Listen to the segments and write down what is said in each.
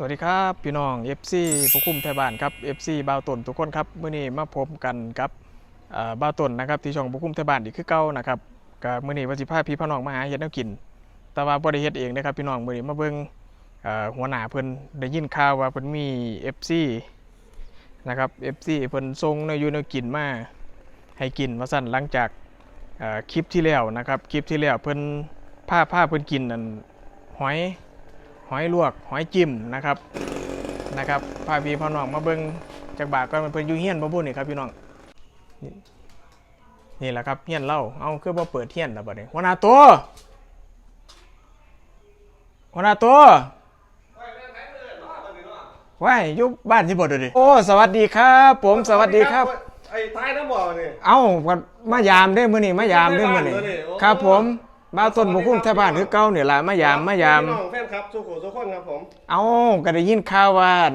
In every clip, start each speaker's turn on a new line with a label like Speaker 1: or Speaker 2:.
Speaker 1: สวัสดีครับพี่น้อง FC ผู้คุมไทยบ้านครับ FC บ่าวตนทุกคนครับมื้อนี้มาพบกันกับบ่าวตนนะครับที่ช่องผู้คุมไทยบ้านอีกคือเก่านะครับก็มื้อนี้ว่าสิพาพี่พี่น้องมาหาเฮ็ดแนวกิน แต่ว่าบ่ได้เฮ็ดเองนะครับพี่น้องมื้อนี้มาเบิ่งเอ่อหัวหน้าเพิ่นได้ยินข่าวว่าเพิ่นมี FC นะครับ FC เพิ่นส่งนอยู่แนวกินมาให้กินว่าซั่นหลังจากคลิปที่แล้วนะครับคลิปที่แล้วเพิ่นพาพาเพิ่นกินนั่นหอย หอยลวก หอยจิ้มนะครับนะครับพาพี่พ่อน้องมาเบิ่งจากบาทก็มันเพิ่นอยู่เฮียนบ่บุ่นนี่ครับพี่น้องนี่นี่แหละครับเฮียนเล่าเอาคือบ่เปิดเฮียนแล้วบัดนี้หัวหน้าตัวหัวหน้าตัวว้ายอยู่บ้านที่บ่เดยวดิโอ้สวัสดีครับ ผมสวัสดีครับ
Speaker 2: ไอ้ท้ายน้ำบ่อนี่
Speaker 1: เอ้าก็มายามได้อมื้อนี้มายามได้อมื้อนี้
Speaker 2: มายามเลยโอ้
Speaker 1: ครับผม มาต้นบุคุ้มแถวบ้านคือเก่านี่ล่ะมายามมายาม
Speaker 2: พี่น้องแฟนครับสุขุสุขคนครับผม
Speaker 1: เอาก็ได้ยินข่าวว่าอั่น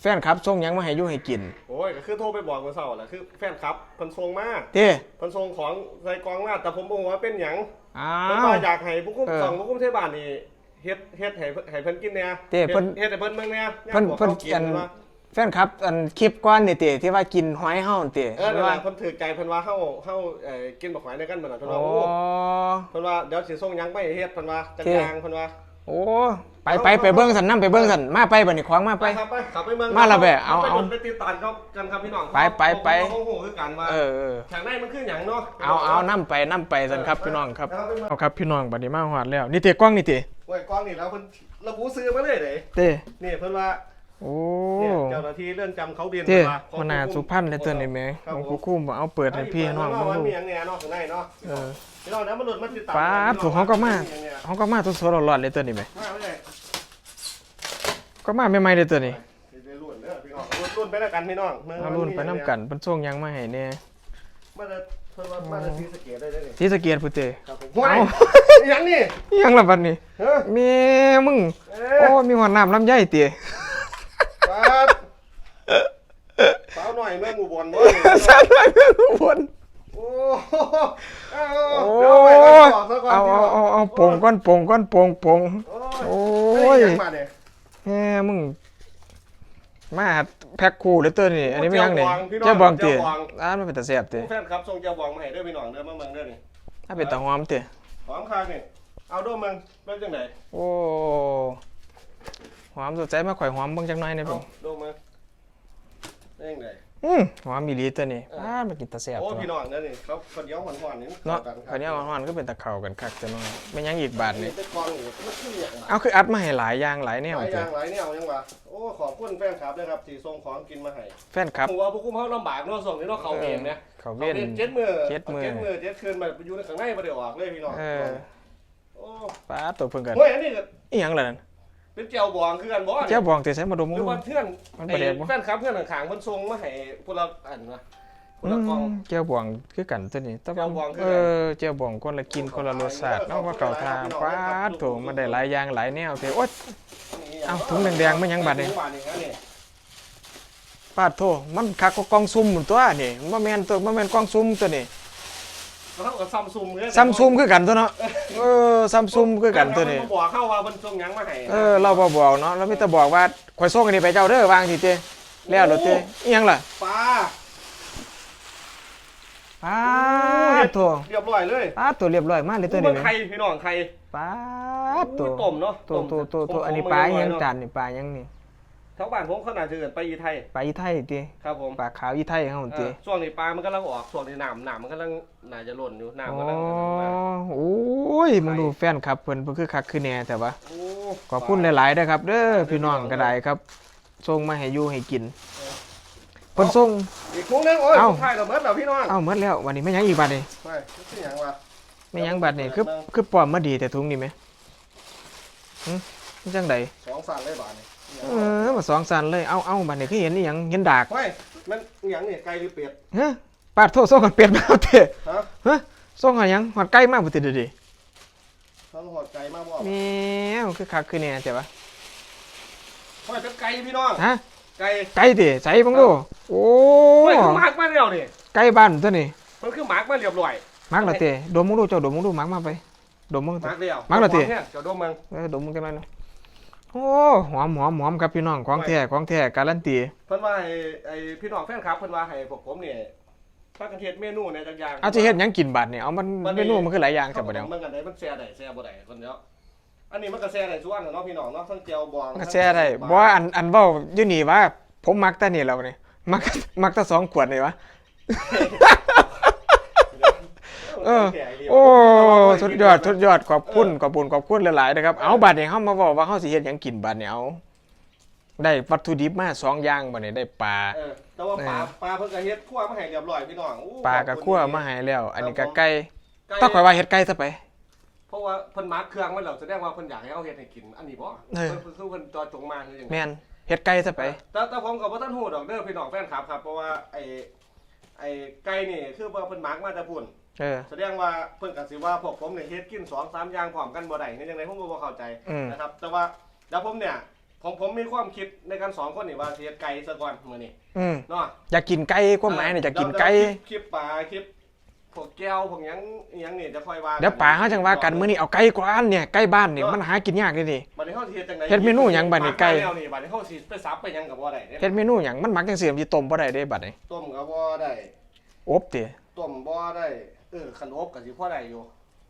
Speaker 1: แฟนครับส่งหยังมาให้อยู่ให้กิน
Speaker 2: โอ้ยก็คือโทรไปบอกเมื่อเช้าแหละคือแฟนครับเพิ่นส่งมา
Speaker 1: เต้
Speaker 2: เพิ่นส่งของใส่กล่องมาแต่ผมบอกว่าเป็นหยัง
Speaker 1: อ้า
Speaker 2: เพิ่น
Speaker 1: ว
Speaker 2: ว่าอยากให้ผู้คุ้ม
Speaker 1: เออ
Speaker 2: สองผู้คุ้มเทศบาลนี่เฮ็ดเฮ็ดให้เพิ่นให้เพิ่นกินแหน่
Speaker 1: เต้เพิ่น
Speaker 2: เฮ็ดให้เพิ่นเบิ่งแหน่
Speaker 1: เพิ่น
Speaker 2: ย่างบอก
Speaker 1: เพิ่น
Speaker 2: ขากิ
Speaker 1: อัน
Speaker 2: ว่า
Speaker 1: แฟนครับอันคลิปก้อนนี่เต้ที่ว่ากินหอยเฮาเต้
Speaker 2: เออนั่น
Speaker 1: ว่า
Speaker 2: ล่ะเพิ่นถือใจเพิ่นว่าเฮาเฮาเอ่อกินบักหอยด้วยกันเหมือนกันเพิ่น
Speaker 1: โอ้
Speaker 2: ว่าโอ้เพิ่นว่าเดี๋ยวสิส่งหยังไปให้เฮ็ดเพิ่นว่าจัง
Speaker 1: เท่
Speaker 2: ยางเพิ่นว่า
Speaker 1: โอ้ไปไปไปเบิ่งสันนํไปเบิ่งสันมาไปบัดนี้ขวางมาไป
Speaker 2: ครับไปขับไปเมือง
Speaker 1: มาละแบะเอา
Speaker 2: ไป
Speaker 1: เอา
Speaker 2: ไปติดตามเขากันครับพี่น้อง
Speaker 1: ไปไปไป
Speaker 2: เขาโหคือกันว่า
Speaker 1: เออเออ
Speaker 2: ฉากในมันคือหยังเนาะ
Speaker 1: เอาเอานํไปนํไปสันครับพี่น้องครับ
Speaker 2: เอาไปเมือง
Speaker 1: เอาครับพี่น้องบัดนี้มาฮอดแล้วนี่เต้กล้องนี่เต้
Speaker 2: โอ้ยกล้องนี่แล้วเพิ่นระบุซื้อมาเลยเด้
Speaker 1: เต้
Speaker 2: นี่เพิ่นว่า
Speaker 1: โอ้
Speaker 2: เนี่ยเจ้าหน้าที่เลื่อนจำเขาเบียน
Speaker 1: เต้
Speaker 2: ว่า
Speaker 1: หัวหน้าสุพรรณเลยตัวนี้แหม
Speaker 2: ครับ
Speaker 1: ของ
Speaker 2: ผ
Speaker 1: ผู้
Speaker 2: ม
Speaker 1: คุมเอาเปิดให้พี่น้อง
Speaker 2: เบิ่
Speaker 1: เบิ่ง
Speaker 2: ว่า
Speaker 1: ดู
Speaker 2: มีหยังเนี่ยเนาะข้างในเนาะ
Speaker 1: เออ
Speaker 2: พี่น้องนะมันหลุดมาติดตาม
Speaker 1: ป้าดถูกเขาก็มา เขาก็มาตัวสดๆร้อนๆเลยตัวนี้ไหม
Speaker 2: มาเลย
Speaker 1: ก็มาใหม่ๆเลยตัวนี้
Speaker 2: สิได้รุ่นเด้อพี่น้องรุ่นรุ่นไปแล้วกันพี่น้อง
Speaker 1: เอารุ่นไปน้ำกันเป็นช่วงยังมาให้เนี่ย
Speaker 2: มาจะเพิ่นว่ามาจะซีสะเกตได้เด้อนี่
Speaker 1: ที่สะเกียรพุเต
Speaker 2: ครับผมโอ้ย
Speaker 1: เอา
Speaker 2: หยังนี่
Speaker 1: อิหยังละบัดนี้
Speaker 2: เฮ้ย
Speaker 1: แม่มึง
Speaker 2: เอ้
Speaker 1: โอ้
Speaker 2: ย
Speaker 1: มีหัวน้ำลำไยเตี๋ย
Speaker 2: ครับสาวหน่อยเมืองอุบลบ่
Speaker 1: สาดไปเพื่อนทุกคน
Speaker 2: โอ้เอา
Speaker 1: โอ้
Speaker 2: เดี๋ยวไปแล้วบอกซะก่อน
Speaker 1: เอา
Speaker 2: พี่
Speaker 1: เอา
Speaker 2: น้ง
Speaker 1: เอาเอาโป่งก้อนโป่งก้อนโป่งโป่ง
Speaker 2: โอ้
Speaker 1: โอ้ย
Speaker 2: ไม่ได้หงมาเนี่ย
Speaker 1: แม่มึงมาแพ็คคู่เลยตัวนี้อันนี้ไม่ยังเนี่ย
Speaker 2: เจ้า
Speaker 1: เจ้า
Speaker 2: บบอ
Speaker 1: องง
Speaker 2: พี่
Speaker 1: เตี๋ย
Speaker 2: น้อง
Speaker 1: ร้านมันเป็นตะเสียบเตี๋ย
Speaker 2: แฟนครับส่งเจ้าบองมาให้เด้อพี่น้องเด้อมาเมืองเด้อนี่
Speaker 1: ถ้าเป็นตะหอมเตี๋ย
Speaker 2: หอมข้างนี่เอาเด้อเมืองเบิ่งจังได๋
Speaker 1: โอ้ หอมสดใจมาข่อยหอมเบิ่งจังหน่อยนะ
Speaker 2: เอา
Speaker 1: พี่
Speaker 2: เด้อเมืองได้จังได๋
Speaker 1: อืมหอมมีหลีตัวนี้อ้ามากินตะเสียบ
Speaker 2: โอ้
Speaker 1: ตัว
Speaker 2: พี่น้องเด้อนี่เขาคนเดียวหอนๆนี่
Speaker 1: เนาะ
Speaker 2: ข้กั
Speaker 1: คราวนี้หอนๆก็เป็นตะเข่ากันคักจะน้อยไม่ยังอีกบาทนี่
Speaker 2: เป็นกองอยู่มันคือหยังวะ
Speaker 1: เอาคืออัดมาให้หลายอย่างหลายแนว
Speaker 2: หลายอ
Speaker 1: เจ้
Speaker 2: ย่างหลายแนวยังวะโอ้ขอบคุณแฟนคลับด้วยครับที่ส่งของกินมาให้
Speaker 1: แฟนครับ
Speaker 2: ผมว่าพวกคุณเขาลำบากเนาะส่งนี่เนาะเขาเองเนี่ย
Speaker 1: เขา
Speaker 2: เขา
Speaker 1: เว้น
Speaker 2: เจ็ดมือ
Speaker 1: เจ็ดมื้อ
Speaker 2: เจ็ดมือเจ็ดคืนมาอยู่ในข้างในบ่ได้ออกเลยพี่น้อง
Speaker 1: เออ
Speaker 2: โอ้
Speaker 1: ป้าดตัวเพิ่นกัน
Speaker 2: เฮ้ยอันนี้ก็
Speaker 1: อีหยังล่ะนั่น
Speaker 2: เป็นเจียวบองคือกันบ่นี่
Speaker 1: เจ้าบองเตะใส่มาดม
Speaker 2: ห
Speaker 1: มึง
Speaker 2: รือ
Speaker 1: ดู
Speaker 2: ว่าเพื่อน
Speaker 1: มัน
Speaker 2: ไอ้
Speaker 1: ประเดี๋ยวบ่
Speaker 2: แฟนคลับเพื่อนข้างๆเพิ่นส่งมาให้พวกเราอันนะพวก
Speaker 1: อื
Speaker 2: เรากอง
Speaker 1: มเจ้าบองคือกันตัวนี้แต่ว่า
Speaker 2: เจ้าบองคือ
Speaker 1: เอ
Speaker 2: กัน
Speaker 1: อเจ้าบองคนละกินคนละรสชาติเนาะว่าเก่าทางป้าดโถมันได้หลายอย่างหลายแนวเตะโอ๊ยเอ้าถุงแดงๆมันยังบัดนี่
Speaker 2: ถุงบาดนี่ครับนี่
Speaker 1: ป้าดโถมันคักกว่ากล่องซุ่มหมดตัวนี่มันบ่แม่นตัวบ่แม่นกล่องซุ่มตัวนี้
Speaker 2: แล้วเขาก็ซัมซุงคือ
Speaker 1: ซัมซุมคือกันตัวเนาะเออซัมซุมคือกันตัวนี้
Speaker 2: แฟคลับเพิ่บอกเข้าว่าเพิ่นส่งหยังมาให้
Speaker 1: เออเราบ่บอกเนาะเรามีแต่บอกว่าข่อยส่งอันนี้ไปเจ้าเด้อวางสิเต้แล้วเหรอเต้อีหยังล่ะ
Speaker 2: ปลา
Speaker 1: ป้าดโถ
Speaker 2: เรียบร้อยเลย
Speaker 1: ป้าดตัวเรียบร้อยมากเลยตัว
Speaker 2: เบิ่
Speaker 1: นี้
Speaker 2: ง
Speaker 1: แม่
Speaker 2: ไข่พี่น้องไข่
Speaker 1: ป้าดตัว
Speaker 2: ต้มเนาะ
Speaker 1: ตัวตัวตัวตัวอันนี้ปลาอีหยังจานนี่ปลาอีหยังนี่
Speaker 2: แถวบ้านผมเขาน่าจะเอิ้นปลาอีไทย
Speaker 1: ปลาอีไทยติ
Speaker 2: ครับผม
Speaker 1: ปลาขาวอีไทยเฮา
Speaker 2: เอ
Speaker 1: ติ
Speaker 2: อช่วงนี้ปลามันกำลังออกช่วงนี้น้ำน้ำมันกำลังน่าจะหล่นอยู่
Speaker 1: อ๋
Speaker 2: น้ำ
Speaker 1: อกำ
Speaker 2: ลังกำลังมา
Speaker 1: โอ้ยมึงดูแฟนครับเพิ่นเพิ่นคือคักคือแน่แต่ว่า
Speaker 2: โอ้
Speaker 1: ขอบคุณหลายๆเด้อครับเด้อพี่น้องก็ได้ครับส่งมาให้อยู่ให้กินเพิ่นส่ง
Speaker 2: อีกถุงนึงโอ้ย
Speaker 1: เอ้า
Speaker 2: สุดท้ายเราเบิดแล้วพี่น้อง
Speaker 1: เอ้าหมดแล้ววันนี้ไม่ยังอีกบัดนี่
Speaker 2: ไปนี่หยังวะ
Speaker 1: ไม่ยังบัดนี่คือคือปลอมมาดีแต่ถุงนี่ไหมหึมันจังได
Speaker 2: สองสั่นเลยบาทนี่
Speaker 1: เออมาสองสันเลย เอาเอาบัดนี้คือเห็นอีหยังเห็นดาก
Speaker 2: เฮ้ยมันอิหยังนี่ไก่หรือเป็ด
Speaker 1: ฮะปาดโทษส่งกันเป็ดมาเอาเถอะ
Speaker 2: ฮะ
Speaker 1: ฮะส่งกันหยังหอดไก่มากบ่ติดเดยวดิ
Speaker 2: ทั้งหอดไก่มาบ่
Speaker 1: แมวคือคักคือแน่แต่ว่า
Speaker 2: เฮ้ยเป็นไก่พี่น้อง
Speaker 1: ฮะ
Speaker 2: ไก่
Speaker 1: ไก่ติใส่บังดูโอ้
Speaker 2: เฮ้ยคือหมักมาแล้วนี่
Speaker 1: ไก่บ้านตัวนี้
Speaker 2: มันคือหมักมาเรียบร้อย
Speaker 1: มักและเตะดมมึงดูเจ้าดมมึงดูมักมาไปดมมึง
Speaker 2: หมักแล้ว
Speaker 1: หมักแล้วติ
Speaker 2: เนี่ยเจ้าดมมึง
Speaker 1: เออดมมึงกันหน่อยนะ โอ้หอมหอมหอมครับพี่น้องของแท้ของแท้การันตี
Speaker 2: เพิ่นว่าให้ไอ้พี่น้องแฟนคลับเพิ่นว่าให้พวกผมเนี่ยพากันเฮ็ดเมนูในจักอย่าง
Speaker 1: เอาจะเฮ็ดหยังกินบัดนี่เอามันเมนูมันคือหลายอย่างจังบ่เดียว
Speaker 2: มันกันได้มันแซ่ได้แซ่บ่ได้คนเดียวอันนี้มันก็แซ่ได้ส่วนน่ะเนาะพี่น้องเนาะทั้งเจียวบอง
Speaker 1: มันก็แช่ได้บ่ว่าอันอันเว้าอยู่นี่ว่า ผมมักแต่นี่แล้วนี่มักมักแต่สองขวดนี่วะ เออ โอ้สุดยอดสุดยอดขอบคุณขอบคุณขอบคุณหลายๆนะครับเอาบัดนี้เฮามาบอกว่าเฮาสิเฮ็ดหยังกินบัดนี้เอาได้วัตถุดิบมาสองอย่างบัดนี้ได้ปลา
Speaker 2: เออแต่ว่าปลาปลาเพิ่นก็เฮ็ดคั่วมาให้เรียบร้อยพี่น้องอู้
Speaker 1: ปลากับคั่วมาให้แล้ว อันนี้ก็ไก่
Speaker 2: ไก่
Speaker 1: ต้องข่อยว่าเฮ็ดไก่ซะไป
Speaker 2: เพราะว่าเพิ่นมักเครื่องไว้แล้วแสดงว่าเพิ่นอยากให้เฮาเฮ็ดให้กิน อันนี้บ่
Speaker 1: เออ
Speaker 2: เพิ่นคือเพิ่นจอจงมาคือจัง
Speaker 1: แม่นเฮ็ดไก่ซะไป
Speaker 2: แต่แต่ผมก็บ่ทันฮู้ดอกเด้อพี่น้องแฟนคลับครับเพราะว่าไอ้ไอ้ไก่นี่คือว่าเพิ่นมักมาแต่พุ่น
Speaker 1: เออ
Speaker 2: แสดงว่าเพิ่นก็สิว่าพวกผมเนี่ยเฮ็ดกินสองสามอย่างพร้อมกันบ่ได้นี่จังไดผมก็บ่เข้าใจ
Speaker 1: อืม
Speaker 2: นะครับ แต่ว่าแล้วผมเนี่ยผมผมมีความคิดในการสอนคนนี่ว่าสิเฮ็ดไก่ซะก่อนมื้อนี้
Speaker 1: อืม
Speaker 2: เนาะ
Speaker 1: อยากกินไก่ความหมายเนี่ยอยากกินไก่
Speaker 2: แล้วคลิปปลาคลิปพวกแก้วพวกหยังอิหยังนี่จะค่อยว่า
Speaker 1: เดี๋ยวป่าเฮาจังว่ากันมื้อนี้เอาไก่กว่าอันเนี่ยไก่บ้านเนี่ยมันหากินยากเลยนี่
Speaker 2: บัดนี้เฮาสิเฮ็ดจังได๋
Speaker 1: เฮ็ดเมนูหยังบัดนี้ไก่
Speaker 2: แล้วนี่บัดนี้เฮาสิไปสับไปหยังก็บ่ได้เด้
Speaker 1: เฮ็ดเมนูหยังมันมักจังซี่มันสิต้มบ่ได้เด้บัดนี้
Speaker 2: ต้มก็บ่ได้
Speaker 1: อบติ
Speaker 2: ต้มบ่ได้ เออคันอบก็สิพอได้อยู่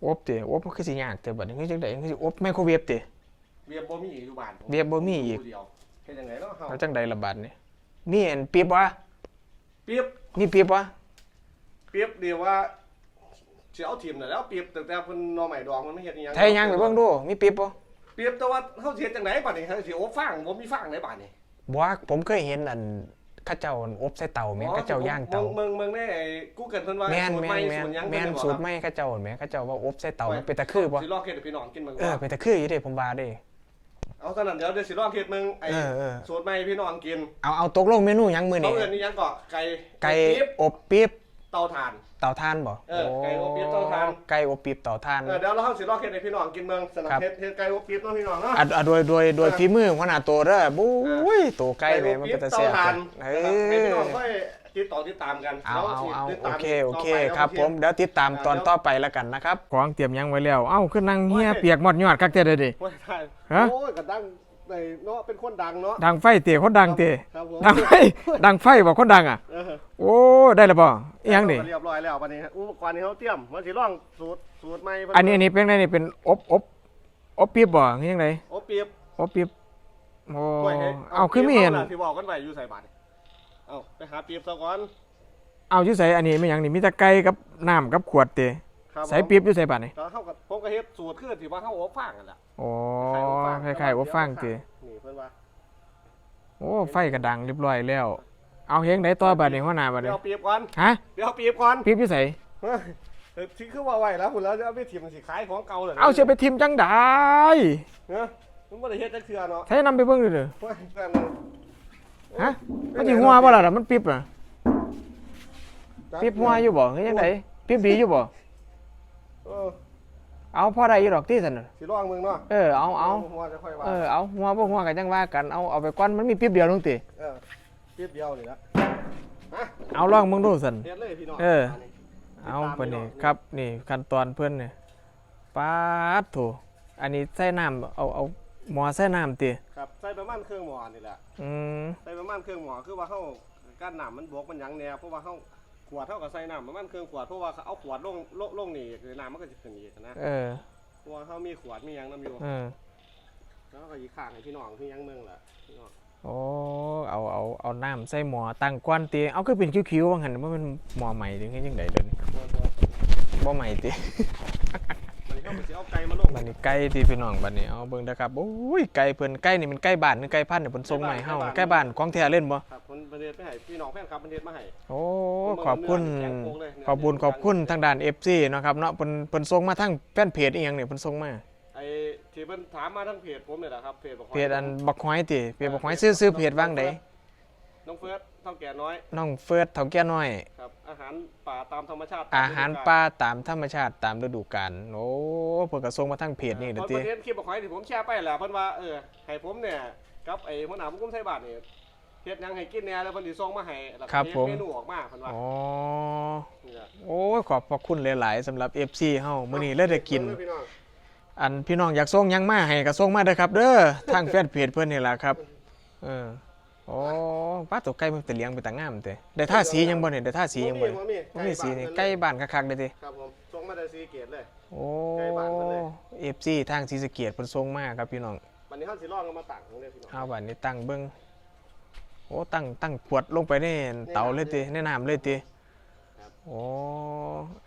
Speaker 1: อบติอบมันคือสิยากแต่บัดนี้คือจังได๋คือสิอบไมโครเวฟติ
Speaker 2: เวียบบ่มีอยู่บ้านผม
Speaker 1: เวียบบ่มีอีก
Speaker 2: ผู้เดียวเฮ็ดจังไดเนาะเฮา
Speaker 1: เอาจังไดล่ะบัดนี้มีอันปี๊บวะ
Speaker 2: เปรียบ
Speaker 1: มีปี๊บวะ
Speaker 2: เปรียบเดียวว่าสิเอาทีมน่ะแล้วเปรียบตั้งแต่เพิ่นหน่อไม้ดองมันไม่เฮ็ดอีหยัง
Speaker 1: ไทยยังไปเบิ่งดูมีปี๊บบ่
Speaker 2: เปรียบแต่ว่าเฮาสิเฮ็ดจังไดบัดนี้เฮาสิอบฟางบ่มีฟางในบ้านนี่
Speaker 1: บ่ว่าผมเคยเห็นอันเข้าเจ้าอบใส่เตาแม่นเข้าเจ้าย่างเตา
Speaker 2: เมืองเมืองในไอ้ Google เพิ่นว่า
Speaker 1: แม่น
Speaker 2: สูตร
Speaker 1: แม่
Speaker 2: ใหม่
Speaker 1: นแม่น
Speaker 2: สูตรหยัง
Speaker 1: แม่น
Speaker 2: เพิ่
Speaker 1: สูตร
Speaker 2: บอก
Speaker 1: ใหม่เข้าเจ้าแม่นเข้าเจ้าว่าอบใส่เตามันเป็นตะคือบ่
Speaker 2: สิลองเฮ็ดให้พี่น้องกินเบิ่ง
Speaker 1: เออ
Speaker 2: ว่า
Speaker 1: เป็นตะคืออยู่เด้ผมว่าเด้
Speaker 2: เอาเท่านั้นเดี๋ยวเดี๋ยวสิลองเฮ็ดมึงไอ้
Speaker 1: เออเออ
Speaker 2: สูตรใหม่ให้พี่น้องกิน
Speaker 1: เอาเอาตกลงเมนูหยังมื้อ
Speaker 2: เขา
Speaker 1: นี้
Speaker 2: เอิ้นนี่หยังก็ไก่
Speaker 1: ไก่
Speaker 2: ปี๊บ
Speaker 1: อบปี๊บ
Speaker 2: เตาถ่าน
Speaker 1: เตาถ่านบ่
Speaker 2: เออไก่อบปี๊บเตาถ่าน
Speaker 1: ไก่อบปี๊บเตาถ่าน
Speaker 2: เออเดี๋ยวเราเฮาสิลองเฮ็ดให้พี่น้องกินเบิ่งสนับ
Speaker 1: ครับ
Speaker 2: เฮ็ดเฮ็ดไก่อบปี๊บเนาะพี่น้องเนาะ
Speaker 1: อะอะโดยโดยโดย
Speaker 2: เออ
Speaker 1: ฝีมือหัวหน้าตัวเด้อบุ้ยตัวไก่แม่มันก็จะแซ่บ
Speaker 2: ไก่อบปี๊บเตาถ่าน
Speaker 1: เอ
Speaker 2: นะครับให้พี่น้อง
Speaker 1: อ
Speaker 2: ค่อยติดต่อติดตามกัน
Speaker 1: เอาเอาเอา
Speaker 2: ติด
Speaker 1: โอ
Speaker 2: ตาม
Speaker 1: เคโอเค
Speaker 2: ต่ไป
Speaker 1: ครับ
Speaker 2: โอ
Speaker 1: ผมเดี๋ยวติดตามตอนต่อไปแล้วกันนะครับ ของเตรียมยังไว้แล้ว เอ้าขึ้นนั่งเฮียเปียกหมดยอดคักเตเด้อดิ
Speaker 2: โอ้ยได้
Speaker 1: ฮะ
Speaker 2: โอ้ยก็ดัง ในเนาะเป็นคนดังเนาะ
Speaker 1: ดังไฟเตะคนดังเตะ
Speaker 2: ครับผม
Speaker 1: ดังไฟดังไฟบ่คนดังอะ
Speaker 2: เออ
Speaker 1: โอ้ได้แล้วบ่อีหยังนี่
Speaker 2: เรียบร้อยแล้ววันนี้อุปกรณ์ที่เขาเตรียมมันสิลองสูตรสูตรใหม่เพิ่
Speaker 1: อันนี้อันนี้เป็นไงนี่เป็นอบอบอบปี๊บบ่คือยังไง
Speaker 2: โอ้เปรียบ
Speaker 1: อบปี๊บโอ้
Speaker 2: กล้วยให้
Speaker 1: เอาคือมีเห็น
Speaker 2: ปรียบาล่ะที่บอกกันไว้อยู่ใส่บาตรเอาไปหาเปรียบซะก่อน
Speaker 1: เอาอยู่ใส่อันนี้ไม่หยังนี่มีแต่ไก่กับน้ำกับขวดเตะ
Speaker 2: ครับ
Speaker 1: ใส่ปี๊บอยู่ใส่บัดนี่
Speaker 2: แล้วเฮากับผมก็เฮ็ดสูตรคือที่ว่าเฮาอบฟางกันแหละ
Speaker 1: โอ้คล้ายๆอบฟางเตะ
Speaker 2: นี่เพิ่นว่า
Speaker 1: โอ้ไฟกระดังเรียบร้อยแล้ว เอาเฮงได้ต่อบัดนี้หัวหน้าบัด
Speaker 2: เดี๋
Speaker 1: นี้
Speaker 2: ยวเปรียบก่อน
Speaker 1: ฮะ
Speaker 2: เดี๋ยวเปรียบก่อน
Speaker 1: ปี๊บอยู่ใส่
Speaker 2: เฮ้ยเออที่คือว่าไว้แล้วพุ่นแล้วจะเอาไปถิ่มสิขายของเก่าเลย
Speaker 1: เอาเสียไปทิมจังได้
Speaker 2: เนาะมันบ่ได้เฮ็ดจักเทื่อเนาะ
Speaker 1: ใช้นำไปเบิ่งดูเด้อ
Speaker 2: โอ้ยแม่นมัน
Speaker 1: ฮะมันสิหัวบ่ล่ะล่ะมันปิ๊บน่ะปิ๊บหัวอยู่บ่คือจังไดปิ๊บดีอยู่บ่
Speaker 2: เออ
Speaker 1: เอาพอได้อยู่ดอกที่ซั่นน่ะ
Speaker 2: สิลองมึงเนาะ
Speaker 1: เออเอาเอา
Speaker 2: หัวจะค่อยว่า
Speaker 1: เออเอาหัวบ่หัวก็จังว่ากันเอาเอาไปก่อนมันมีปิ๊บเดียวนึงติ
Speaker 2: เออเปรียบเดียวนี่ละฮะ
Speaker 1: เอาลองมึงดูซั่น
Speaker 2: เฮ็ดเลยพี่น้อง
Speaker 1: เออ เอาปานนี้ครับนี่ขั้นตอนเพิ่นนี่ป๊าดโถอันนี้ใส่น้ำเอาเอาหม้อใส่น้ำติ
Speaker 2: ครับใส่ประมาณเครื่องหม้อนี่แหละ
Speaker 1: อืม
Speaker 2: ใส่ประมาณเครื่องหม้อคือว่าเฮากั้นน้ำมันบวกมันหยังแน่เพราะว่าเฮาข วดเท่ากับใส่น้ำประมาณเครื่องขวดเพราะว่าเขาเอาขวดลงลงลงนี่คือน้ำมันก็จะขึ้นอีกนะ
Speaker 1: เออ
Speaker 2: เพราะว่าเฮามีขวดมีหยังนํอยู่
Speaker 1: เออ
Speaker 2: แล้วก็อีกข้างให้พี่น้องที่หยังเมืองล่ะพี่น้อง
Speaker 1: โอ้เอาเอาเอาน้ำใส่หม้อตั้งก้อนตีเอาคือเป็นคิ้วๆว่างั้นว่ามันหม้อใหม่ถึงยังไงเดี๋ยวนี้
Speaker 2: บ่บ่
Speaker 1: บ่ใหม่ติ
Speaker 2: มัน เฮาก็สิเอาไก่มาลง
Speaker 1: บัดนี้ไก่ที่พี่น้องบัดนี้เอาเบิ่งเด้อครับโอ้ยไก่เพิ่นไก่นี่มันไก่บ้านหรือไก่พันธุ์เนี่ยเพิ่นส่งมาให้เฮาไก่บ้านของแท้เล่นบ่
Speaker 2: ครับเพิ่นประเทศไปให้พี่น้องแฟนคลับประเทศมาให้
Speaker 1: โอ้ขอบคุณขอบคุณขอบคุณทางด้าน FC เนาะครับเนาะเพิ่นเพิ่นส่งมาทางแฟนเพจอีหยังเนี่ยเพิ่นส่งมา
Speaker 2: ไอ้ที่เพิ่นถามมาทางเพจผมนี่แหละครับเพจบอก
Speaker 1: เพจอันบักหอยติเพจบักหอยซื้อซื้อเพจว่างใด
Speaker 2: น้องเฟิร์สเท่าแก่น้อย
Speaker 1: น้องเฟิร์สเฒ่าแก่น้อย
Speaker 2: ครับ อาหารป่าตามธรรมชาติ
Speaker 1: อาหารป่าตามธรรมชาติตามฤดูกาลโอ้เพิ่นก็ส่งมาทางเพจนี่
Speaker 2: เด้
Speaker 1: เด้
Speaker 2: อ
Speaker 1: อ
Speaker 2: ติ
Speaker 1: ติ
Speaker 2: ประเทศคลิปบอกให้ที่ผมแชร์ไปแหละเพิ่นว่าเออให้ผมเนี่ยกับไอ้หัวหน้าผู้กุมไทยบาทนี่เฮ็ดหยังให้กินแหน่แล้วเพิ่นสิส่งมาให้แล้วก็
Speaker 1: ครับ
Speaker 2: เฮ็ด
Speaker 1: ผม
Speaker 2: เมนูออกมาเพิ่นว่า
Speaker 1: อ๋อ
Speaker 2: นี่แหละ
Speaker 1: โอ้ยขอบพระคุณหลาย ๆสำหรับ FC เฮามื้อนี้เลยได้กิน
Speaker 2: เบิ่งเด้อพี่น้อง
Speaker 1: อันพี่น้องอยากส่งหยังมาให้ก็ส่งมาเด้อครับ เด้อทางแฟนเพจเพิ่นนี่ล่ะครับ เออ โอ้ป้าตัวไก่มันเป็นเลี้ยงเป็นตางามเด้ได้ท่าสียังบ่เนี่ยได้ท่าสียังบ่
Speaker 2: บ่มีบ่มี
Speaker 1: บ่มีสีนี่ไก่บ้านคักๆเด้อติ
Speaker 2: ครับผมส่งมาได้สีเกตเลย
Speaker 1: โอ้
Speaker 2: ไก่บ้านเพิ่นเลย
Speaker 1: FC ทางศรีสะเกษเพิ่นส่งมาครับพี่น้อง
Speaker 2: วันนี้เฮาสิลองเอามาตั้งของเลยพี่น้อง
Speaker 1: เอาบัดนี้ตั้งเบิ่งโอ้ตั้งตั้งขวดลงไปในเตาเลยติในน้ำเลยติ
Speaker 2: ครับ
Speaker 1: โอ้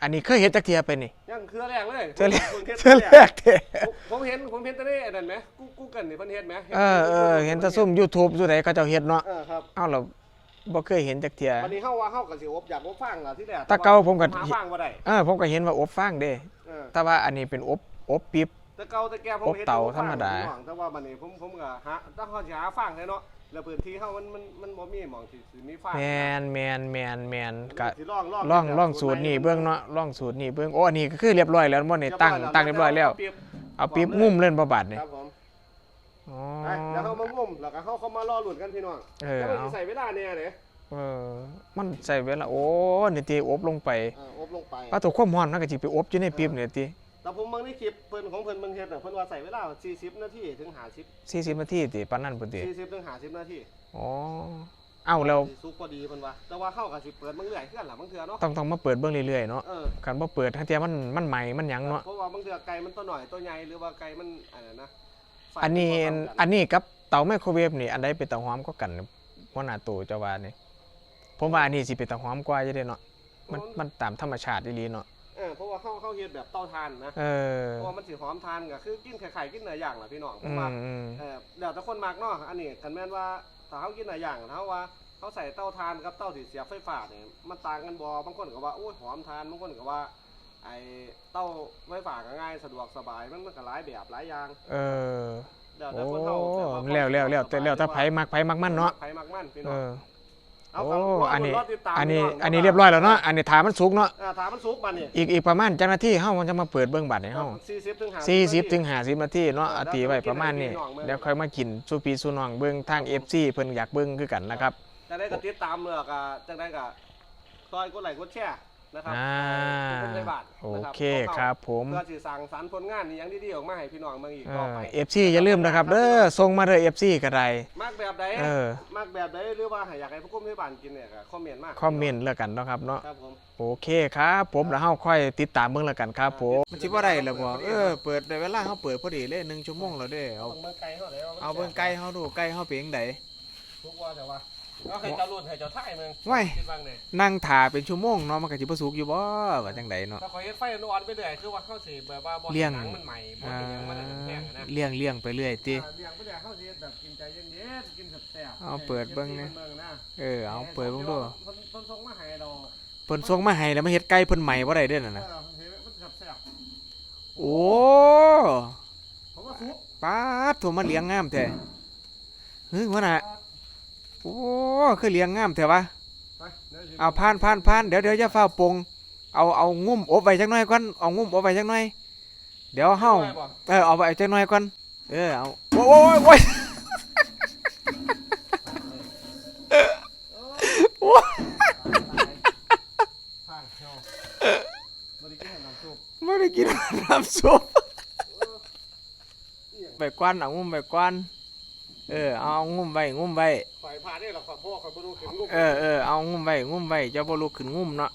Speaker 1: อันนี้เคยเฮ็ดจักเที่ยไปนี่
Speaker 2: ยังเครือแรกเลย
Speaker 1: เทื่อแรก
Speaker 2: ผมเฮ็ด
Speaker 1: เทื่อแรกเด้
Speaker 2: ผมผมเห็นผมเห็นแต่นี่อันนั้นไหมกูกูเกิลนี่เพิ่นเฮ็ดไหม
Speaker 1: เออเออเห็นแต่ซุ่ม YouTube สุดใดเขาเจ้าเฮ็ดเนาะ
Speaker 2: เออครับ
Speaker 1: เอ้าเราบ่เคยเห็นจักเที่ย
Speaker 2: วันนี้เฮาว่าเฮาก็สิอบอยากอบฟางล่ะที่แรก
Speaker 1: แต่เก่าผมก็
Speaker 2: หาฟางบ่ได้
Speaker 1: เออผมก็เห็นว่าอบฟางเด้
Speaker 2: เออ
Speaker 1: แต่ว่าอันนี้เป็นอบอบปิ๊บ
Speaker 2: แต่เก่าแต่แก่ผม
Speaker 1: อบ
Speaker 2: เฮ็ด
Speaker 1: เตา
Speaker 2: อบฟง
Speaker 1: ธรรมดา
Speaker 2: พี่น้องแต่ว่าบัดนี้ผมผมก็หาถ้าเฮาสิหาฟางได้เนาะ แล้วพื้นที่เฮามันมันมันบ่มีหม่องที่สิมีฟาง
Speaker 1: แมนแมนแมนแมนก็
Speaker 2: สิลองลอง
Speaker 1: ล่องล่องสูตรนี่เบื้องเนาะล่องสูตรนี่เบื้องโอ้อันนี้ก็คือเรียบร้อยแล้วบ่นี่ตั้งตั้งเรียบร้อยแล้ว เอาปิ๊บงุ้มเล่นบ่บาดนี่
Speaker 2: ครับผม
Speaker 1: อ๋อ
Speaker 2: ไปแล้วเฮามางุ่มแล้วก็เฮาเข้ามารอลุ้นกันพี่น้อง
Speaker 1: เออ
Speaker 2: แล้วมัน
Speaker 1: เอา
Speaker 2: สิใส่เวลาแน่เด้
Speaker 1: เออมันใส่เวลาโอ้นี่ติอบลงไป
Speaker 2: เอออบลงไป
Speaker 1: ปลาตัวความร้อนมันก็สิไปอบอยู่ในปิ๊บนี่ติ
Speaker 2: แต่ผมเบิ่งในคลิปเพิ่นของเพิ่นเบิ่งเฮ็ดน่ะเพิ่นว่าใส่เวลา40นาทีถึง50
Speaker 1: 40นาทีติปานนั้นพุ่นติ
Speaker 2: 40ถึง50นาที
Speaker 1: อ๋อเอ้าแล้ว
Speaker 2: สิสุกพอดีเพิ่นว่า แต่ว่าเฮาก็สิเปิดเบิ่งเรื่อยคือกันล่ะบางเทื่อเนาะ
Speaker 1: ต้องต้องมาเปิดเบิ่งเรื่อยๆเนาะ
Speaker 2: เออ
Speaker 1: คันบ่เปิดทั้งเที่ยมันมันใหม่มันหยังเนาะ
Speaker 2: เพราะว่าบางเทื่อไก่มันตัวหน่อยตัวใหญ่หรือว่าไก่มันอะไรนะไฟ
Speaker 1: อันนี้
Speaker 2: มับ่
Speaker 1: อั
Speaker 2: เท่าน
Speaker 1: นี้กับเตาไมโครเวฟนี่อันใดเป็นเตาหอมก็กันว่าหน้าตัวเจ้าว่านี่ผมว่าอันนี้สิเป็นเตาหอมกว่าจะได้เนาะมันมันตามธรรมชาติอีหลีเนาะ
Speaker 2: เออเพราะว่าเฮาเฮาเฮ็ดแบบเตาถ่านนะ
Speaker 1: เออ
Speaker 2: เพราะว่ามันสิหอมทานก็คือกินไข่ๆกินเนื้อย่างล่ะพี่น้องผ
Speaker 1: อื
Speaker 2: ม
Speaker 1: ม
Speaker 2: ว่า
Speaker 1: อืม
Speaker 2: เออแล้วแต่คนมักเนาะอันนี้คันแม่นว่าถ้าเฮากินเนื้อย่างเฮาว่าเฮาใส่เตาถ่านกับเตาที่เสียบไฟฟ้านี่มันต่างกันบ่บางคนก็ว่าโอ้ยหอมทานบางคนก็ว่าไอ้เตาไฟฟ้าก็ง่ายสะดวกสบายมันมันก็หลายแบบหลายอย่าง
Speaker 1: เออ
Speaker 2: แล้ว
Speaker 1: โอ้
Speaker 2: แต่คนเฮาต่า
Speaker 1: แล้วแล้วแล้วแต่แล้วถ้าไผมักไผมักมันเนาะ
Speaker 2: ไผมักมันพี่
Speaker 1: เอ
Speaker 2: น้อง
Speaker 1: อ
Speaker 2: เอา
Speaker 1: โอ้
Speaker 2: ครับร
Speaker 1: อันนี้
Speaker 2: รติดตาม
Speaker 1: อันนี้
Speaker 2: พี่ง
Speaker 1: อันนี้เรียบร้อยแล้วเนาะ อันนี้ถามมันสุกเนาะ
Speaker 2: อ่าถามมันสุกบัดนี่
Speaker 1: อีกอีกประมาณจักนาทีเฮามันจะมาเปิดเบิ่งบัตรให้เฮา
Speaker 2: 40ถึง
Speaker 1: 40ถึง50นาทีเนาะอาตีไว้ประมาณนี้เดี๋ยวค่อยมากินสู่พี่สู่น้องเบิ่งทาง FC เพิ่นอยากเบิ่งคือกันนะครับ
Speaker 2: จะได้ก็ติดตามเมื่อก็จังได้ก็ซอยกดไลค์กดแชร์ นะครับ
Speaker 1: อ่า
Speaker 2: ทุกคนในบ้าน
Speaker 1: โอ
Speaker 2: นะ
Speaker 1: เคครับผม
Speaker 2: เพื่อสิสั่งสรรค์ผลงานนี้ยังดีๆออกมาให้พี่น้องเมืองอีก
Speaker 1: เอ
Speaker 2: ต่อ
Speaker 1: อ
Speaker 2: ไป
Speaker 1: ฟซีอย่าลืมนะครับเด้อส่งมาเด้อ FC ก็ได้
Speaker 2: มากแบบใด
Speaker 1: เออ
Speaker 2: มากแบบใดหรือว่าให้อยากให้ผู้กุมที่บ้านกินเนี่ยก็คอมเมนต์มา
Speaker 1: คอมเมนต์แล้วกันเนาะครับเนาะ
Speaker 2: ครับผม
Speaker 1: โอเคครับผมแล้วเฮาค่อยติดตามเบิ่งแล้วกันครับผมมันสิบ่ได้แล้วบ่เออเปิดได้เวลาเฮาเปิดพอดีเลย1ชั่วโมงแล้วเด้เอา
Speaker 2: เบิ่งไก่เฮาได้ว่ามัน
Speaker 1: เอาเบิ่งไก่เฮาดูไก่เฮาเป็นจังได
Speaker 2: ทุกว่าแต่ว่า เอาให้เจ้ารุ่นให้เจ้าท้ายเมือง
Speaker 1: ว้าย
Speaker 2: คิดบ้างเด้
Speaker 1: นั่งถ่าเป็นชั่วโมงเนาะมันก็สิบ่สุกอยู่บ่ว่าจังไดเนาะ
Speaker 2: ถ้าขอยเฮ็ดไฟอ่อนๆไปเรื่อยคือว่าเข้าสิแบบว่าบ่
Speaker 1: เลี้ยง
Speaker 2: หนังมันใหม่บ่
Speaker 1: อ่า
Speaker 2: เห็นหยังมันแพงอะนะ
Speaker 1: เลี้ยงเลี้ยงไปเรื่อยติ
Speaker 2: อ่าเลี้ยงไปเรื่อยเข้าสิเฮ็ดแบบกินใจเย็นๆกินแซ่บๆ
Speaker 1: เอาเปิดเบิ่งนะ
Speaker 2: เบิ่งนะ
Speaker 1: เออเอาเปิดเบิ่งดู
Speaker 2: เพิ่นเพิ่นส่งมาให้เรา
Speaker 1: เพิ่นส่งมาให้แล้วมาเฮ็ดไก่เพิ่นใหม่บ่ได้เด้อนั่นน่ะ
Speaker 2: เออเห็นมันแซ่บ
Speaker 1: โอ้
Speaker 2: ๆผมว่าสุก
Speaker 1: ป๊าดตัวมาเลี้ยงงามแท้เฮ้ยว่าน่ะ โอ้คือเลี้ยงงามแท้วะ
Speaker 2: ไปเดี๋ยวสิ
Speaker 1: เอาผ่านผ่านผ่านเดี๋ยวเดี๋ยวจะฟ้าวปรุงเอาเอางุ่มอบไว้จักหน่อยก่อนเอางุ่มอบไว้จักหน่อยเดี๋ยวเฮา
Speaker 2: ไปบ่
Speaker 1: เออเอาไว้จักหน่อยก่อนเออเอาโอ้ยโอ้ยโอ้ยโอ้ย
Speaker 2: ผ่านเฮาบ่ได้กินน้ำซุป
Speaker 1: ไม่ได้กินน้ำซุปไปกวนเอางุ่มไปกวนเออเอางุ่มไว้งุ่มไว้
Speaker 2: ข่อย ผ่านนี่ล่ะข่อยพ่อข่อยบ่รู้ขึ้นลูก
Speaker 1: เออเออเอางุ่มไว้งุ่มไว้เจ้าบ่ลุกขึ้นงุ่มเนาะ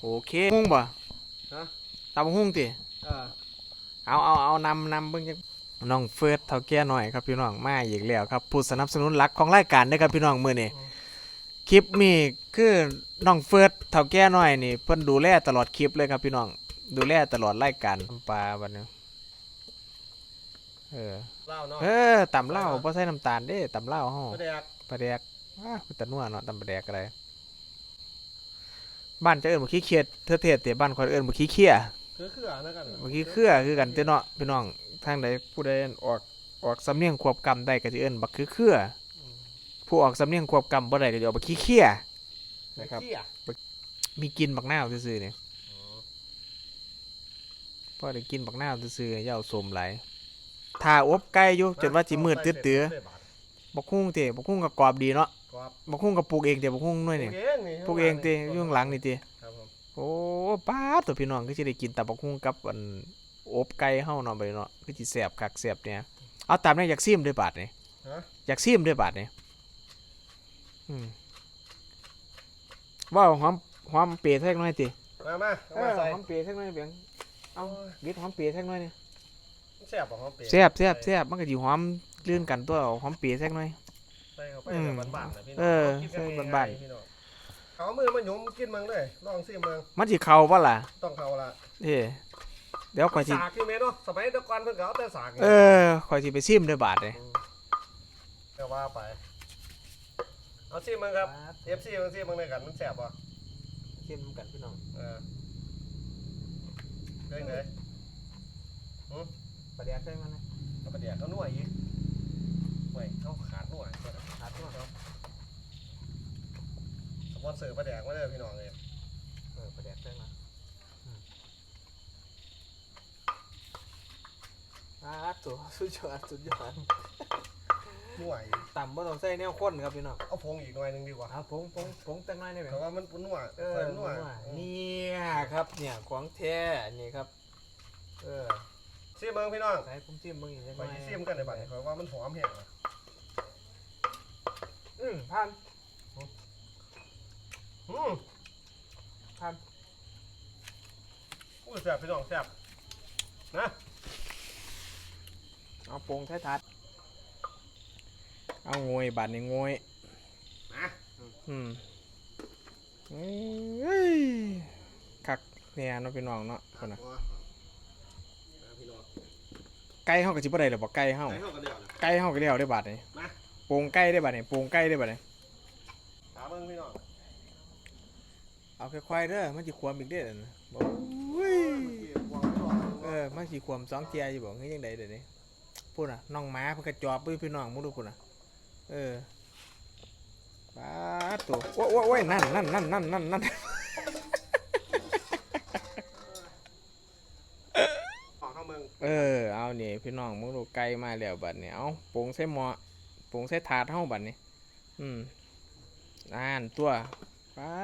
Speaker 1: โอเคงุ่มบ่
Speaker 2: ฮะ
Speaker 1: ตำหุ่งติ
Speaker 2: เออ
Speaker 1: เอาเอาเอานำนำเบิ่งจังน้องเฟิร์สเท่าแก่หน่อยครับพี่น้องมาอีกแล้วครับผู้สนับสนุนหลักของรายการเด้อครับพี่น้องมื้อนี้คลิปนี้คือน้องเฟิร์สเท่าแก่หน่อยนี่เพิ่นดูแลตลอดคลิปเลยครับพี่น้องดูแลตลอดรายการน้ำปลาบัดนี้ เออ
Speaker 2: เล่าเนาะ
Speaker 1: เออตำเหล้าบ่ใส่น้ำตาลเด้ตำเหล้าเฮา
Speaker 2: บ่แดก
Speaker 1: ปลาแดกอ้าคือตะนัวเนาะตำปลาแดกอะไรบ้านจะเอิ้นบ่ขี้เคียดเธอเทศแต่บ้านคนเอิ้นบ่ขี้เคีย
Speaker 2: คือคือๆนะกัน
Speaker 1: บ่ขี้เครือคือกันเด้เนาะพี่น้องทางใดผู้ใดออกออกสำเนียงควบกำได้ก็สิเอิ้นบักคือเครือผู้ออกสำเนียงควบกำบ่ได้ก็สิเอาบักขี้เคียนะครับ
Speaker 2: เขี้ย
Speaker 1: มีกินบักนาวซื่อๆนี่พอได้กินบักนาวซื่อๆอย่าเอาสมหลาย ถ้าอบไก่อยู่จนว่าสิมืดตื้อๆบักคุ้งติบักคุ้งก็กรอบดีเนาะ
Speaker 2: กรอบ
Speaker 1: บักคุ้งก็ปลูกเองเดี๋ยวบักคุ้งหน่วยนี่
Speaker 2: ปลูกเองนี่
Speaker 1: ปลูกเองติอยู่ข้างหลังนี่ติ
Speaker 2: ครับผม
Speaker 1: โอ้ป้าดตัวพี่น้องก็สิได้กินตับบักหุ่งกับอันอบไก่เฮาเนาะไปเนาะคือสิแซ่บคักแซ่บเนี่ยเอาตามนั้นอยากซิมด้วยบาดนี่
Speaker 2: ฮะ
Speaker 1: อยากซิมด้วยบาดนี่อืมว้าวหอมหอมเปรี้ยวสักหน่อยติ
Speaker 2: มามา
Speaker 1: เอ
Speaker 2: เอามา
Speaker 1: อ
Speaker 2: ใส่
Speaker 1: หอมเปรี้ยวสักหน่อยเพียงเอาบิดหอมเปรี้ยวสักหน่อยนี่
Speaker 2: แซ่บบ่หอมเปรี้ยว
Speaker 1: แซ่บแซ่บแซ่บมันก็สิหอมลื่นกันตัวเอาหอมเปรี้ยวสักหน่อย
Speaker 2: ใส่เข้าไป
Speaker 1: อืม
Speaker 2: แบบบ้านๆนะพี่น้อง
Speaker 1: เออ
Speaker 2: กิ
Speaker 1: ใส่
Speaker 2: กั
Speaker 1: บ้านๆ
Speaker 2: ง่ยๆพี่องเอามือมาหยุมกินเมืองเลยลองซิเมือง
Speaker 1: มันสิเข้าบ่ล่ะ
Speaker 2: ต้องเขาละ
Speaker 1: เด้เดี๋ยวข่อยสิ
Speaker 2: สากที่แม่เนาะสมัยเด็กก่อนเพิ่นก็เอาแต่สากนี่
Speaker 1: เออข่อยสิไปซิมด้วยบาดนี่
Speaker 2: แต่ว่าไปเอาซิเมืองครับ FC เมืองซิเมืองเลยกันมันแซ่บบ่
Speaker 1: ซิมกันพี่น้อง
Speaker 2: เออเรื่องไหน
Speaker 1: ประเดี๋ยวใส่มันนะ
Speaker 2: เอาไปเดี๋ยวเขาหน่วยอีกหน่วยเขาขาดหน่วย
Speaker 1: ขาดตัวเนาะ
Speaker 2: สปอนเซอร์ประแดกมาเลยพี่น้องเลย
Speaker 1: เออประเดี๋ยวใส่มาอืมอ่าตัวสุดยอดสุดยอด
Speaker 2: หน่วย
Speaker 1: ต่ำบ่ต้องใส่แนวข้นครับพี่น้อง
Speaker 2: เอาพงอีกหน่อยหนึงดีกว่า
Speaker 1: เอาผงผงผงตั้งน้อยได้ไหม
Speaker 2: เพราะว่ามันปุ่นหน่วย
Speaker 1: เออ
Speaker 2: เปิดหน่วย
Speaker 1: เนี่ยครับเนี่ยของแท้นี่ครับ เออ
Speaker 2: ซิเมืองพี่น้อง
Speaker 1: ใส่ผมจิ้มมึงอีกจัง
Speaker 2: ไป
Speaker 1: หน่อย
Speaker 2: ซิมกันในบ้านเพราะว่ามันหอมแห้งอะ
Speaker 1: อืมผ่าน
Speaker 2: อืม
Speaker 1: ผ่าน
Speaker 2: อุ้ยแซ่บพี่น้องแซ่บนะ
Speaker 1: เอาโปงใช้ทัด เอางวยบาดนี่งวย
Speaker 2: นะ
Speaker 1: อืมเอ้ยคักเนี่ยเนาะพี่น้องเนาะคนน่ะ
Speaker 2: นะพี่น้อง
Speaker 1: ไก่เฮาก็สิบ่ได้ดอกบ่ไก่เฮา
Speaker 2: ใส่เข้ากันเดียวนะ
Speaker 1: ไก่เฮาก็แล้วได้บาดนี่
Speaker 2: มา
Speaker 1: โปงไก่ได้บาดนี่โปงไก่ได้บาดนี่
Speaker 2: ถามเมืองพี่น้อง
Speaker 1: เอาค่อยๆเด้อมันสิควมอีกเด้อนั่นน่ะโอ้ย
Speaker 2: วางก่อน
Speaker 1: เออมันสิควมสองเทียอยู่บ่คือจังไดเดี๋ยวนี้พูดน่ะน้องหมาเพิ่นก็จอบไปพี่น้องมึงดูพุ่นน่ะเออปาดตัวโอ้ยโอ้ยโอ้ยนั่นนั่นนั่นนั่นนั่น นั่น
Speaker 2: ของเข้าเมือง
Speaker 1: เออ เอานี่พี่น้องมึงดูไกลมาแล้วบัดนี้เอาปรุงใส่หม้อปรุงใส่ถาดเฮาบัดนี้อืมอ่านตัวปา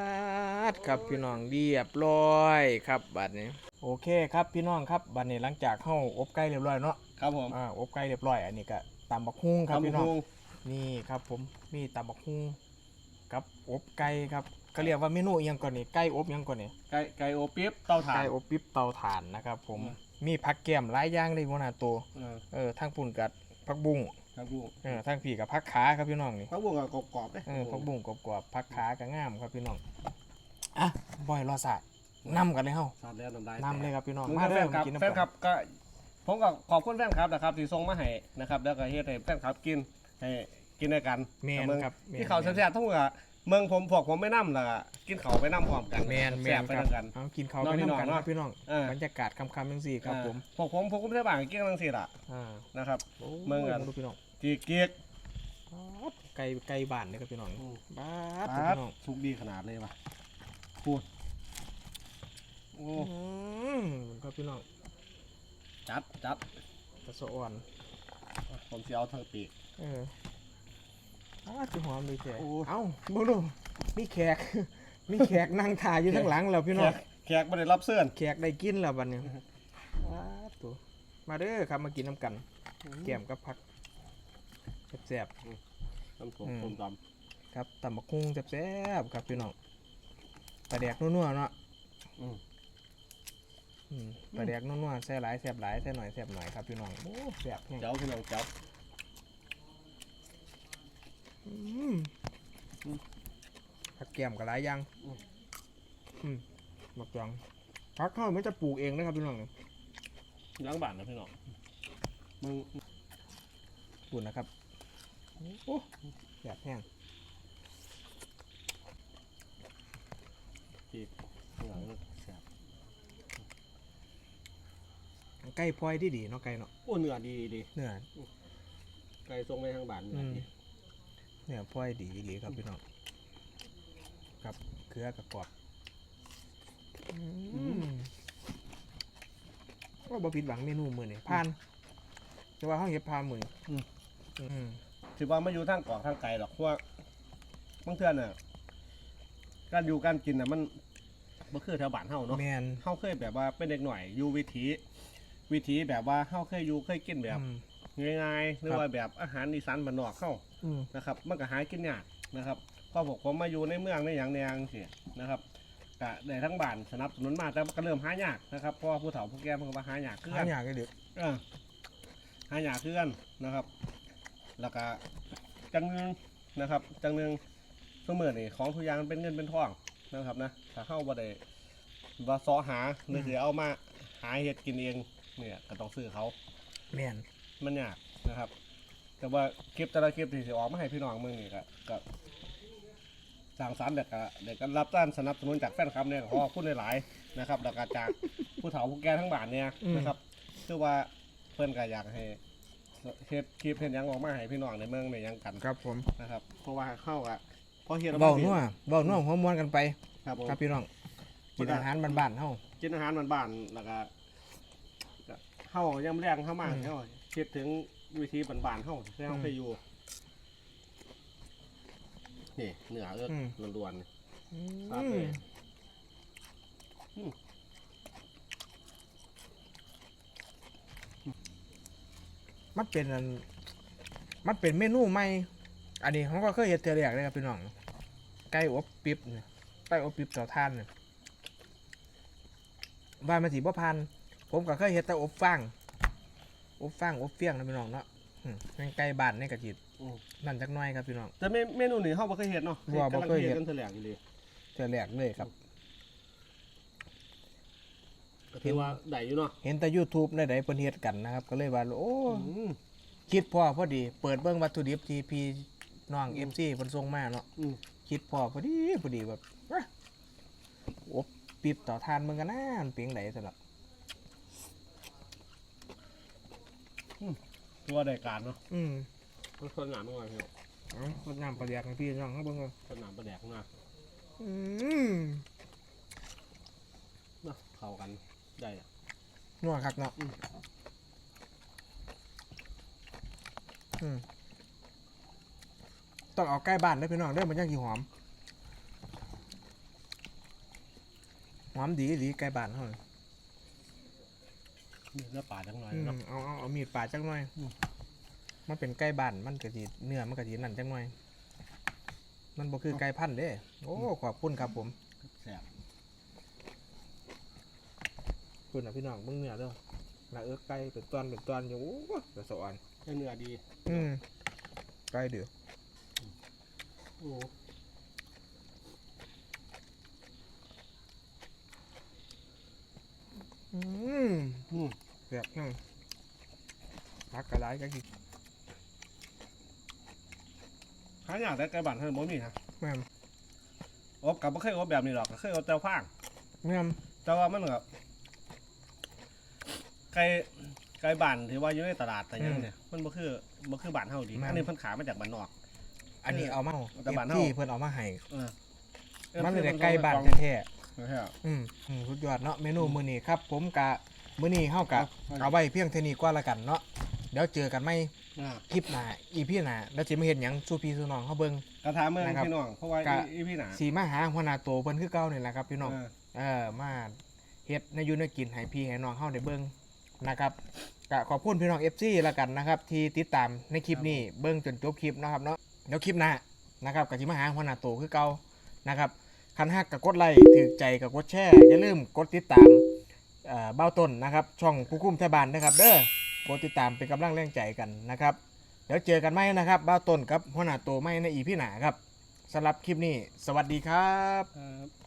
Speaker 1: ดครับพี่น้องเรียบร้อยครับบัดนี้โอเคครับพี่น้องครับบัดนี้หลังจากเฮาอบไก่เรียบร้อยเนาะ
Speaker 2: ครับผม
Speaker 1: อ่าอบไก่เรียบร้อยอันนี้ก็ตำบักฮุ้งครับพี่น้อง
Speaker 2: ตำบักหุ่ง
Speaker 1: นี่ครับ ผมมีตำบักฮุ้งกับอบไก่ครับเขาเรียกว่าเมนูอิหยังก่อนนี่ไก่อบอิหยังก่อนนี่
Speaker 2: ไก่ไก่โอปิ๊บเตาถ่าน
Speaker 1: ไก่อบปิ๊บเตาถ่านนะครับผม
Speaker 2: อื ม
Speaker 1: มีผักแก้มหลายอย่างเลยวันนาตัว
Speaker 2: เออ
Speaker 1: เออทั้งปุ่นกับผักบุ้ง
Speaker 2: ครับบุ้ง
Speaker 1: เออทั้งผีกับผักขาครับพี่น้องนี่
Speaker 2: พักบุ้งกับกรอบๆเลย
Speaker 1: เออผักบุ้งกรอบๆผักขากับงามครับพี่น้องอะบ่อยรอสายนำกันเลยเฮา
Speaker 2: สาดแล้วน้ำลาย
Speaker 1: นำเลยครับพี่น้อง
Speaker 2: มึง
Speaker 1: มา
Speaker 2: กับ
Speaker 1: เด้
Speaker 2: แฟ
Speaker 1: อน
Speaker 2: คลับ
Speaker 1: กินน้ำ
Speaker 2: แฟนค
Speaker 1: กั
Speaker 2: ลั
Speaker 1: น
Speaker 2: บก็ผมก็ขอบคุณแฟนคลับนะครับที่ส่งมาให้นะครับแล้วก็เฮ็ดให้แฟนคลับกินให้กินด้วยกัน
Speaker 1: แมน
Speaker 2: เมือง
Speaker 1: ครับแม่น
Speaker 2: ที่เขาแซ่บๆทั้งหมดอะ เมืองผมพวกผมไม่นํล่ะกินเขาวไปนํพร้อมกัน
Speaker 1: แมนแม
Speaker 2: แซ่
Speaker 1: น
Speaker 2: บไป
Speaker 1: ครับ
Speaker 2: ด้วยกัน
Speaker 1: เอากินข้าว
Speaker 2: น้
Speaker 1: ไป
Speaker 2: องพี่
Speaker 1: น้ำกัน
Speaker 2: น้อง
Speaker 1: ครับพี่น้อง
Speaker 2: เออ บ
Speaker 1: รรยากาศคำๆจังสี่ครับผม
Speaker 2: พวกผมพวกผมใช่บ้างกินจังซี่ล่ะ
Speaker 1: อ่า
Speaker 2: นะครับ
Speaker 1: โอ้
Speaker 2: เมืองกัน
Speaker 1: ดูพี่น้อง
Speaker 2: จีเกียก
Speaker 1: ป๊าดไก่ไก่บ้านเลยครับพี่น้อง
Speaker 2: อืม
Speaker 1: บ้าด
Speaker 2: ปา
Speaker 1: พี่
Speaker 2: ด
Speaker 1: น้อง
Speaker 2: สุกดีขนาดเลยว่ะพูดโอ้
Speaker 1: อืมครับพี่น้อง
Speaker 2: จัดจัด
Speaker 1: ตะโซอ่อน
Speaker 2: ผมจะเอาทั้งปีก
Speaker 1: เออ อ้าวจะหอมดีแขก
Speaker 2: โอ้
Speaker 1: เอ้าบุดูมีแขก มีแขกนั่งถ่ายอยู่ข้างหลังแล้วพี่น้อง
Speaker 2: แขกแขกไม่ได้รับเสื้อน
Speaker 1: แขกได้กินแล้วบัดนี้ว้าตัวมาเด้อครับมากินน้ำกันแก้มกับผักแซ่บ
Speaker 2: น้ำผม
Speaker 1: อืม
Speaker 2: ผมต
Speaker 1: ๆครับตำบักหุ่งแซ่บๆครับพี่น้องปลาแดกนัวๆเนาะำ
Speaker 2: อืม
Speaker 1: อืมปลาแดกนัวๆแซ่หลายแซ่บหลายแซ่หน่อยแซ่บหน่อยครับพี่น้องโอ้แซ่บแห้ง
Speaker 2: เจ้าพี่น้องเจ้า
Speaker 1: อืม ผักแก้มกับหลายอย่างอืมบักจองผักเข้ามันจะปลูกเองนะครับพี่น้อง
Speaker 2: ล้างบ้านนะพี่น้องมึง
Speaker 1: ปุ่นนะครับโอ้แซ่บแห้ง
Speaker 2: จีบข้างหลังแซ่บ
Speaker 1: ไก่พลอยดีดีๆเนาะไก่เนาะ
Speaker 2: โอ้เนื้อดีดี
Speaker 1: เนื้อ
Speaker 2: ไก่ทรงไปทางบ้านเนื้อดี
Speaker 1: เนื้อพลอยดีดีครับพี่น้องกับเกลือกับกรอบอืมก็บ่ผิดหวังเมนูมื้อนี่ผ่านแต่ว่าเฮาเฮ็ดผ่านมื้อนี้อืม
Speaker 2: ถือว่าไม่อยู่ทางเกาะทางไกลหรอกเพราะว่าบางเทื่อน่ะ การอยู่การกินน่ะมันบ่คือแถวบ้านเฮาเนาะ
Speaker 1: แม่น
Speaker 2: เฮาเคยแบบว่าเป็นเด็กหน่อยอยู่วิถีวิธีแบบว่าเฮาเคยอยู่เคยกินแบบ
Speaker 1: อืม
Speaker 2: ง่ายๆหรือ
Speaker 1: ครับ
Speaker 2: ว่าแบบอาหารอีสานบ้านนอกเข้า
Speaker 1: อืม
Speaker 2: นะครับ มันก็หากินยากนะครับพอผมผมมาอยู่ในเมืองในอย่างในอย่างสินะครับก็ได้ทั้งบ้านสนับสนุนมาแต่ก็เริ่มหายากนะครับเพราะว่าผู้เฒ่าผู้แก่เพิ่นก็ว่าหายากคือ
Speaker 1: หา
Speaker 2: กัน
Speaker 1: อย่างก็เดือด
Speaker 2: เออหายากคือกันนะครับ แล้วก็จังหนึงนะครับ จังหนึงเสมอนี่ของทุกอย่างมันเป็นเงินเป็นทองนะครับนะถ้าเข้าบ่ได้ว่าซอหาหรือสิเอามาหาเฮ็ดกินเองเนี่ยก็ต้องซื้อเขา
Speaker 1: แม่น
Speaker 2: มันยากนะครับ แต่ว่าคลิปแต่ละคลิปที่สิออกมาให้พี่น้องมึงนี่ก็ก็สร้างสรรค์เด็กก็เด็กก็รับการสนับสนุนจากแฟนคลับเนี่ยก็ขอขอบคุณหลายๆนะครับแล้วก็จากผู้เฒ่าผู้แก่ทั้งบ้านเนี่ยนะครับคือว่าเพื่อนก็อยากให้เฮ็ดคลิปเฮ็ดหยังออกมาให้พี่น้องในเมืองในหยังกัน
Speaker 1: ครับผม
Speaker 2: นะครับ เพราะว่าเข้าอะพอเฮ็ดออกม
Speaker 1: เบานัวเบานัวหัวม้วนกันไป
Speaker 2: ครับผม
Speaker 1: ครับพี่น้องกินอาหารบ้านๆเฮา
Speaker 2: กินอาหารบ้านๆแล้วก็ก็เข้ายังแรงเข้ามา
Speaker 1: อืม
Speaker 2: เข้า คิดถึงวิธีบ้านๆเข้าที่เขาเคยอยู่ นี่เนื้อเอิกล้วนๆนี่
Speaker 1: อื
Speaker 2: ครับเล
Speaker 1: ม
Speaker 2: ยอืม
Speaker 1: มันเป็นอันมันเป็นเมนูใหม่ อันนี้เขาก็เคยเห็นเทอแรกเลยครับพี่น้อง ไก่อบปิ๊บเนี่ยไก่อบปิ๊บเต่อท่านเนี่ยว่ามันสีบ่พัน ผมก็เคยเห็นแต่อบฟาง อบฟางอบเฟี้ยงนะพี่น้องเนาะอืมแม่งไก่บ้านในกระจิต
Speaker 2: อืม
Speaker 1: นั่นจักหน้อยครับพี่น้อง
Speaker 2: แต่เมเมนูนี้เขาบ่เคยเห็นเนาะ
Speaker 1: บ่บ่เคยเห็น
Speaker 2: กำลังกันเถลงอยู่เลย
Speaker 1: เทอแรกเลยครับ
Speaker 2: ก็ถือว่าได้อยู่เนาะ
Speaker 1: เห็นแต่ YouTube ในใดเพิ่นเฮ็ดกันนะครับ ก็เลยว่าโอ้
Speaker 2: อืม
Speaker 1: คิดพอพอดี เปิดเบิ่งวัตถุดิบที่พี่น้อง FC เพิ่นส่งมาเนาะ
Speaker 2: อืม
Speaker 1: คิดพอพอดีพอดีแบบอะอบปิบต่อทานมึงกันนะมันเปียงไหนสำหรับ
Speaker 2: ถือว่าได้การเนาะ
Speaker 1: อืม
Speaker 2: มันคนหนามากพี่น้อง
Speaker 1: เอารดน้ำปลาแดกให้พี่น้องเขาเบิ่งก่อน
Speaker 2: คนหนามประแดกมาก
Speaker 1: อืม
Speaker 2: เนาะเข้ากันได้อะ
Speaker 1: นัวคักเนาะ
Speaker 2: อืม
Speaker 1: อืมต้องเอาใกล้บ้านได้อพี่น้องได้อมันยังกี่หอม หอมดีดีใกล้บ้านเขาเลย
Speaker 2: มีเนื้อปลาจังหน่อย
Speaker 1: อืม
Speaker 2: เนาะ
Speaker 1: เอาเอาเอามีดปาดจังหน่อย
Speaker 2: อืม
Speaker 1: มันเป็นใกล้บ้านมันกะทิเนื้อมันกะทินั่นจังหน่อย มันบ่คือไก่พันธุ์เด้โอ้ขอบคุณครับผม
Speaker 2: แซ่บ
Speaker 1: คุณนะพี่น้องเบิ่งเนื้อเด้อละเอิกไก่เป็นตอนเป็นตอนอยู่โอ้กระสอน
Speaker 2: ได้เนื้อดี
Speaker 1: อืมไก่เดือด
Speaker 2: โอ้
Speaker 1: อืม
Speaker 2: อืม
Speaker 1: แบบนั่งพักกระไรก็กิน
Speaker 2: หายากแต่ไก่บ้านเท่านั้นบ่มีฮะ
Speaker 1: แม่ม
Speaker 2: อบกับบ่เคยอบแบบนี้หรอกก็เคยอบแต่ฟาง
Speaker 1: แม่ม
Speaker 2: แต่ว่ามันแบบไก่ไก่บ้านที่ว่าอยู่ในตลาดแต่ยังเนี่ยมันบ่คือบ่คือบ้านเฮาดีอันนี้เพิ่นขายมาจากบ้านนอก
Speaker 1: อันนี้เอามา
Speaker 2: แต่บ้านเฮา
Speaker 1: ที่เพิ่นเอามาให้
Speaker 2: เออ
Speaker 1: มันเลยได้ใกล้บ้านแท้
Speaker 2: ใช่
Speaker 1: ๆอืมอืมสุดยอดเนาะเมนูมื้อนี้ครับ ผมกะ มื้อนี้เฮากะ
Speaker 2: เอา
Speaker 1: เอาไว้เพียงเท่านี้ก่อนละกันเนาะเดี๋ยวเจอกันใหม่
Speaker 2: อ่า
Speaker 1: คลิปหน้าอีพีหน้าแล้วสิมาเฮ็ดหยังสู่พี่สู่น้องเฮาเบิ่ง
Speaker 2: กระถามเมือง
Speaker 1: นะครับ
Speaker 2: พี่น้องเพราะว่า
Speaker 1: ก็
Speaker 2: อีพี่หนา
Speaker 1: สิมาหาหัวหน้าโตเพิ่นคือเก่านี่แหละครับพี่น้อง
Speaker 2: เออ
Speaker 1: เออมาเฮ็ดในอยูในากินให้พี่ให้น้องเฮาได้เบิ่งนะครับก็ขอบคุณพี่น้อง FC แล้วกันนะครับ ที่ติดตามในคลิปนี้เบิ่งจนจบคลิปนะครับเนาะเดี๋ยวคลิปหน้านะครับก็สิมาหาหัวหน้าโตคือเก่านะครับคันฮักก็กดไลค์ถูกใจก็กดแชร์อย่าลืมกดติดตามเอ่อเบ้าต้นนะครับ ช่องผู้คุ้มไทยบ้านนะครับ เด้อกดติดตามเป็นกำลังแรงใจกันนะครับ เดี๋ยวเจอกันไหมนะครับ เบ้าต้นกับหัวหน้าโตไม่ในอีพี่หนาครับสำหรับคลิปนี้ สวัสดีครับ
Speaker 2: ครับ